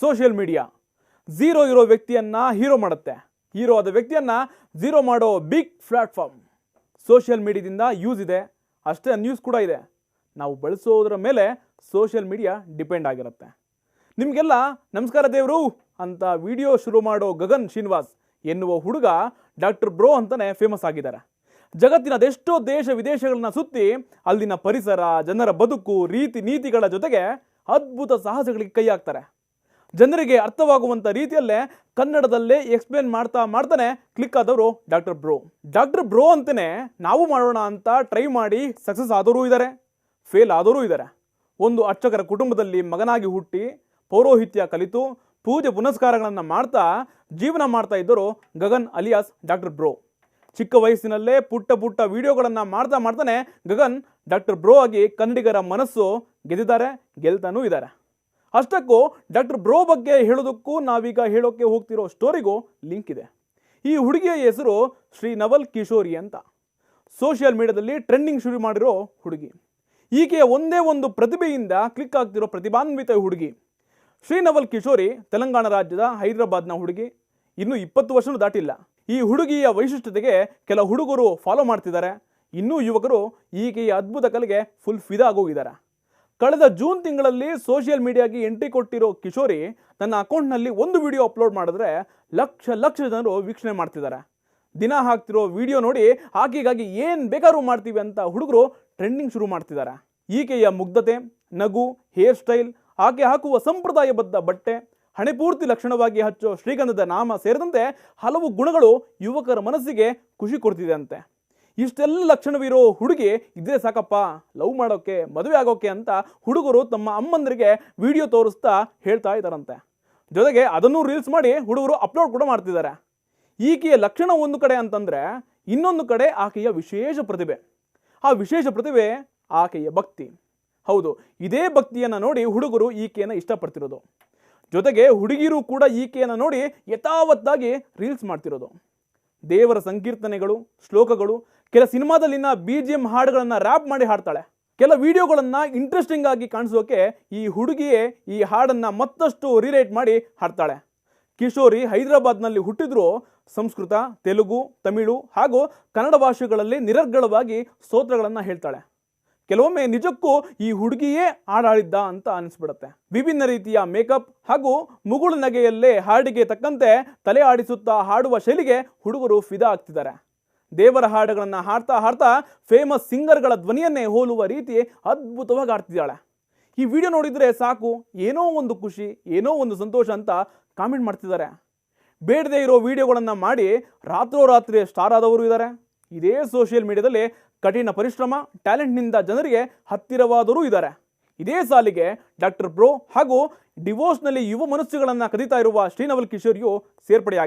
Social media. Zero ಇರೋ ವ್ಯಕ್ತಿಯನ್ನ hero ಮಾಡುತ್ತೆ. ಹೀರೋ ಆದ ವ್ಯಕ್ತಿಯನ್ನ ಝೀರೋ ಮಾಡೋ ಬಿಗ್ ಪ್ಲಾಟ್ಫಾರ್ಮ್ ಸೋಷಿಯಲ್ ಮೀಡಿಯಾದಿಂದ ಯೂಸ್ ಇದೆ. ಅಷ್ಟೇ ನ್ಯೂಸ್ ಕೂಡ ಇದೆ. ನಾವು ಬಳಸೋದ್ರ ಮೇಲೆ ಸೋಷಿಯಲ್ ಮೀಡಿಯಾ ಡಿಪೆಂಡ್ ಆಗಿರುತ್ತೆ. ನಿಮಗೆಲ್ಲ ನಮಸ್ಕಾರ ದೇವರು ಅಂತ ವಿಡಿಯೋ ಶುರು ಮಾಡೋ ಗಗನ್ ಶ್ರೀನಿವಾಸ್ ಎನ್ನುವ ಹುಡುಗ ಡಾಕ್ಟರ್ ಬ್ರೋ ಅಂತಲೇ ಫೇಮಸ್ ಆಗಿದ್ದಾರೆ. ಜಗತ್ತಿನ ಅದೆಷ್ಟೋ ದೇಶ ವಿದೇಶಗಳನ್ನ ಸುತ್ತಿ ಅಲ್ಲಿನ ಪರಿಸರ, ಜನರ ಬದುಕು, ರೀತಿ ನೀತಿಗಳ ಜೊತೆಗೆ ಅದ್ಭುತ ಸಾಹಸಗಳಿಗೆ ಕೈ ಹಾಕ್ತಾರೆ. ಜನರಿಗೆ ಅರ್ಥವಾಗುವಂಥ ರೀತಿಯಲ್ಲೇ ಕನ್ನಡದಲ್ಲೇ ಎಕ್ಸ್ಪ್ಲೇನ್ ಮಾಡ್ತಾ ಮಾಡ್ತಾನೆ ಕ್ಲಿಕ್ ಆದವರು ಡಾಕ್ಟರ್ ಬ್ರೋ ಡಾಕ್ಟರ್ ಬ್ರೋ ಅಂತಲೇ ನಾವು ಮಾಡೋಣ ಅಂತ ಟ್ರೈ ಮಾಡಿ ಸಕ್ಸಸ್ ಆದವರು ಇದ್ದಾರೆ ಫೇಲ್ ಆದವರು ಇದ್ದಾರೆ ಒಂದು ಅರ್ಚಕರ ಕುಟುಂಬದಲ್ಲಿ ಮಗನಾಗಿ ಹುಟ್ಟಿ ಪೌರೋಹಿತ್ಯ ಕಲಿತು ಪೂಜೆ ಪುನಸ್ಕಾರಗಳನ್ನು ಮಾಡ್ತಾ ಜೀವನ ಮಾಡ್ತಾ ಇದ್ದರು ಗಗನ್ ಅಲಿಯಾಸ್ ಡಾಕ್ಟರ್ ಬ್ರೋ ಚಿಕ್ಕ ವಯಸ್ಸಿನಲ್ಲೇ ಪುಟ್ಟ ಪುಟ್ಟ ವಿಡಿಯೋಗಳನ್ನು ಮಾಡ್ತಾ ಮಾಡ್ತಾನೆ ಗಗನ್ ಡಾಕ್ಟರ್ ಬ್ರೋ ಆಗಿ ಕನ್ನಡಿಗರ ಮನಸ್ಸು ಗೆದ್ದಿದ್ದಾರೆ, ಗೆಲ್ತಾನೂ ಇದ್ದಾರೆ. ಅಷ್ಟಕ್ಕೂ ಡಾಕ್ಟರ್ ಬ್ರೋ ಬಗ್ಗೆ ಹೇಳೋದಕ್ಕೂ ನಾವೀಗ ಹೇಳೋಕ್ಕೆ ಹೋಗ್ತಿರೋ ಸ್ಟೋರಿಗೂ ಲಿಂಕ್ ಇದೆ. ಈ ಹುಡುಗಿಯ ಹೆಸರು ಶ್ರೀ ನವಲ್ ಕಿಶೋರಿ ಅಂತ. ಸೋಷಿಯಲ್ ಮೀಡಿಯಾದಲ್ಲಿ ಟ್ರೆಂಡಿಂಗ್ ಶುರು ಮಾಡಿರೋ ಹುಡುಗಿ. ಈಕೆಯ ಒಂದೇ ಒಂದು ಪ್ರತಿಭೆಯಿಂದ ಕ್ಲಿಕ್ ಆಗ್ತಿರೋ ಪ್ರತಿಭಾನ್ವಿತ ಹುಡುಗಿ. ಶ್ರೀನವಲ್ ಕಿಶೋರಿ ತೆಲಂಗಾಣ ರಾಜ್ಯದ ಹೈದರಾಬಾದ್ನ ಹುಡುಗಿ. ಇನ್ನೂ ಇಪ್ಪತ್ತು ವರ್ಷನೂ ದಾಟಿಲ್ಲ. ಈ ಹುಡುಗಿಯ ವೈಶಿಷ್ಟ್ಯತೆಗೆ ಕೆಲ ಹುಡುಗರು ಫಾಲೋ ಮಾಡ್ತಿದ್ದಾರೆ. ಇನ್ನೂ ಯುವಕರು ಈಕೆಯ ಅದ್ಭುತ ಕಲೆಗೆ ಫುಲ್ ಫಿದಾ ಆಗೋಗಿದ್ದಾರೆ. ಕಳೆದ ಜೂನ್ ತಿಂಗಳಲ್ಲಿ ಸೋಷಿಯಲ್ ಮೀಡಿಯಾಗೆ ಎಂಟ್ರಿ ಕೊಟ್ಟಿರೋ ಕಿಶೋರಿ ತನ್ನ ಅಕೌಂಟ್ನಲ್ಲಿ ಒಂದು ವಿಡಿಯೋ ಅಪ್ಲೋಡ್ ಮಾಡಿದ್ರೆ ಲಕ್ಷ ಲಕ್ಷ ಜನರು ವೀಕ್ಷಣೆ ಮಾಡ್ತಿದ್ದಾರೆ. ದಿನ ಹಾಕ್ತಿರೋ ವಿಡಿಯೋ ನೋಡಿ ಆಕೆಗಾಗಿ ಏನು ಬೇಕಾದ್ರೂ ಮಾಡ್ತೀವಿ ಅಂತ ಹುಡುಗರು ಟ್ರೆಂಡಿಂಗ್ ಶುರು ಮಾಡ್ತಿದ್ದಾರೆ. ಈಕೆಯ ಮುಗ್ಧತೆ, ನಗು, ಹೇರ್ ಸ್ಟೈಲ್, ಆಕೆ ಹಾಕುವ ಸಂಪ್ರದಾಯಬದ್ಧ ಬಟ್ಟೆ ಹಣೆಪೂರ್ತಿ ಲಕ್ಷಣವಾಗಿ ಹಚ್ಚೋ ಶ್ರೀಗಂಧದ ನಾಮ ಸೇರಿದಂತೆ ಹಲವು ಗುಣಗಳು ಯುವಕರ ಮನಸ್ಸಿಗೆ ಖುಷಿ ಕೊಡ್ತಿದೆ ಅಂತೆ. ಇಷ್ಟೆಲ್ಲ ಲಕ್ಷಣವಿರೋ ಹುಡುಗಿ ಇದ್ರೆ ಸಾಕಪ್ಪ, ಲವ್ ಮಾಡೋಕ್ಕೆ ಮದುವೆ ಆಗೋಕ್ಕೆ ಅಂತ ಹುಡುಗರು ತಮ್ಮ ಅಮ್ಮಂದರಿಗೆ ವಿಡಿಯೋ ತೋರಿಸ್ತಾ ಹೇಳ್ತಾ ಇದ್ದಾರಂತೆ. ಜೊತೆಗೆ ಅದನ್ನು ರೀಲ್ಸ್ ಮಾಡಿ ಹುಡುಗರು ಅಪ್ಲೋಡ್ ಕೂಡ ಮಾಡ್ತಿದ್ದಾರೆ. ಈಕೆಯ ಲಕ್ಷಣ ಒಂದು ಕಡೆ ಅಂತಂದರೆ ಇನ್ನೊಂದು ಕಡೆ ಆಕೆಯ ವಿಶೇಷ ಪ್ರತಿಭೆ. ಆ ವಿಶೇಷ ಪ್ರತಿಭೆ ಆಕೆಯ ಭಕ್ತಿ. ಹೌದು, ಇದೇ ಭಕ್ತಿಯನ್ನು ನೋಡಿ ಹುಡುಗರು ಈಕೆಯನ್ನು ಇಷ್ಟಪಡ್ತಿರೋದು. ಜೊತೆಗೆ ಹುಡುಗಿರು ಕೂಡ ಈಕೆಯನ್ನು ನೋಡಿ ಯಥಾವತ್ತಾಗಿ ರೀಲ್ಸ್ ಮಾಡ್ತಿರೋದು. ದೇವರ ಸಂಕೀರ್ತನೆಗಳು, ಶ್ಲೋಕಗಳು ಕೆಲ ಸಿನಿಮಾದಲ್ಲಿನ ಬಿ ಜಿ ಎಂ ಹಾಡುಗಳನ್ನು ರ್ಯಾಪ್ ಮಾಡಿ ಹಾಡ್ತಾಳೆ. ಕೆಲ ವಿಡಿಯೋಗಳನ್ನು ಇಂಟ್ರೆಸ್ಟಿಂಗ್ ಆಗಿ ಕಾಣಿಸೋಕೆ ಈ ಹುಡುಗಿಯೇ ಈ ಹಾಡನ್ನು ಮತ್ತಷ್ಟು ರಿಲೇಟ್ ಮಾಡಿ ಹಾಡ್ತಾಳೆ. ಕಿಶೋರಿ ಹೈದರಾಬಾದ್ನಲ್ಲಿ ಹುಟ್ಟಿದ್ರು ಸಂಸ್ಕೃತ, ತೆಲುಗು, ತಮಿಳು ಹಾಗೂ ಕನ್ನಡ ಭಾಷೆಗಳಲ್ಲಿ ನಿರರ್ಗಳವಾಗಿ ಸ್ತೋತ್ರಗಳನ್ನು ಹೇಳ್ತಾಳೆ. ಕೆಲವೊಮ್ಮೆ ನಿಜಕ್ಕೂ ಈ ಹುಡುಗಿಯೇ ಹಾಡಾಡಿದ್ದ ಅಂತ ಅನಿಸ್ಬಿಡುತ್ತೆ. ವಿಭಿನ್ನ ರೀತಿಯ ಮೇಕಪ್ ಹಾಗೂ ಮುಗುಳು ನಗೆಯಲ್ಲೇ ಹಾಡಿಗೆ ತಕ್ಕಂತೆ ತಲೆ ಆಡಿಸುತ್ತಾ ಹಾಡುವ ಶೈಲಿಗೆ ಹುಡುಗರು ಫಿದಾ ಆಗ್ತಿದ್ದಾರೆ. ದೇವರ ಹಾಡುಗಳನ್ನು ಹಾಡ್ತಾ ಹಾಡ್ತಾ ಫೇಮಸ್ ಸಿಂಗರ್ಗಳ ಧ್ವನಿಯನ್ನೇ ಹೋಲುವ ರೀತಿ ಅದ್ಭುತವಾಗಿ ಆಡ್ತಿದ್ದಾಳೆ ಈ ವಿಡಿಯೋ ನೋಡಿದರೆ ಸಾಕು, ಏನೋ ಒಂದು ಖುಷಿ, ಏನೋ ಒಂದು ಸಂತೋಷ ಅಂತ ಕಾಮೆಂಟ್ ಮಾಡ್ತಿದ್ದಾರೆ. ಬೇಡದೇ ಇರೋ ವಿಡಿಯೋಗಳನ್ನು ಮಾಡಿ ರಾತ್ರೋರಾತ್ರಿ ಸ್ಟಾರ್ ಆದವರು ಇದ್ದಾರೆ. ಇದೇ ಸೋಷಿಯಲ್ ಮೀಡಿಯಾದಲ್ಲಿ ಕಠಿಣ ಪರಿಶ್ರಮ ಟ್ಯಾಲೆಂಟ್ನಿಂದ ಜನರಿಗೆ ಹತ್ತಿರವಾದವರು ಇದ್ದಾರೆ. ಇದೇ ಸಾಲಿಗೆ ಡಾಕ್ಟರ್ ಬ್ರೋ ಹಾಗೂ ಡಿವೋರ್ಸ್ನಲ್ಲಿ ಯುವ ಮನಸ್ಸುಗಳನ್ನು ಕದೀತಾ ಇರುವ ಶ್ರೀನವಲ್ ಕಿಶೋರಿಯು ಸೇರ್ಪಡೆಯಾಗಿದೆ